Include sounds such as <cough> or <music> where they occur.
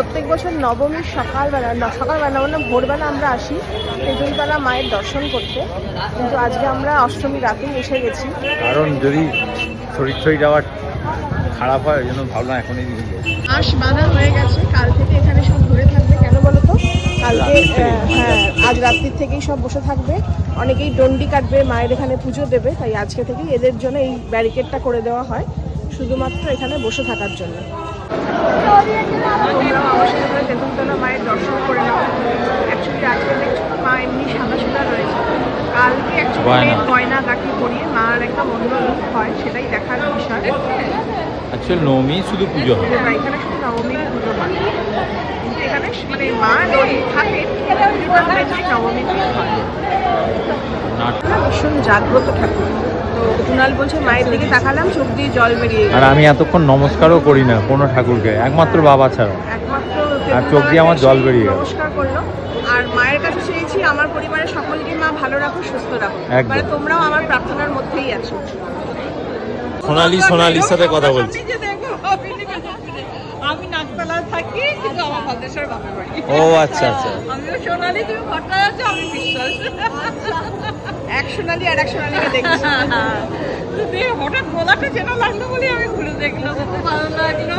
প্রত্যেক বছর নবমীর সকালবেলা না সকালবেলা মানে ভোরবেলা আমরা আসি তেঁতুলতলা মায়ের দর্শন করতে। কিন্তু আজকে আমরা অষ্টমী রাতেই এসে গেছি। কারণ যদি শরীর শরীর আবার খারাপ হয় ওই জন্য ভাবলাম এখনই দিয়ে আশ বাঁধা হয়ে গেছে। কাল থেকে এখানে সব ঘুরে থাকবে কেন বলো তো? কালকে হ্যাঁ আজ রাত্রির থেকেই সব বসে থাকবে। অনেকেই ডন্ডি কাটবে মায়ের এখানে পুজো দেবে তাই আজকে থেকেই এদের জন্য এই ব্যারিকেডটা করে দেওয়া হয় শুধুমাত্র এখানে বসে থাকার জন্য। তেঁতুলতলা মায়ের দর্শন করে নাও অ্যাকচুয়ালি আজকে দেখছ মা এমনি সাদা সাদা রয়েছে কালকে। অ্যাকচুয়ালি গয়না গাঠি পরিয়ে মার একটা অন্য রূপ হয় সেটাই দেখার বিষয় অ্যাকচুয়ালি নবমী শুধু পুজো হয় এখানে শুধু নবমীর পুজো হয় এখানে মানে মা নয় থাকে মেনলি হয় ভীষণ জাগ্রত ঠাকুর তো কুনাল বলছে মায়ের দিকে তাকালাম চোখ দিয়ে জল বেরিয়ে আর আমি এতক্ষণ নমস্কারও করি না কোনো ঠাকুরকে একমাত্র বাবা ছাড়া একমাত্র আর চোখ দিয়ে আমার জল বেরিয়ে গেল। নমস্কার করল। আর মায়ের কাছে চেয়েছি আমার পরিবারের সকলকে মা ভালো রাখো সুস্থ রাখো। মানে তোমরাও আমার প্রার্থনার মধ্যেই আছো। সোনালি সোনালির সাথে কথা বলছি। আমি নাকতলায় থাকি কিন্তু আমার ভদ্রেশ্বর বাপের বাড়ি। ও আচ্ছা আচ্ছা। আমিও সোনালি তুমি ঘটনায় আছো আমি বিশ্বাস। এক সোনালি আর এক সোনালিকে দেখছি <laughs> হঠাৎ গলাটা যেন লাগল বলে আমি ঘুরে দেখলাম খুব ভালো লাগল।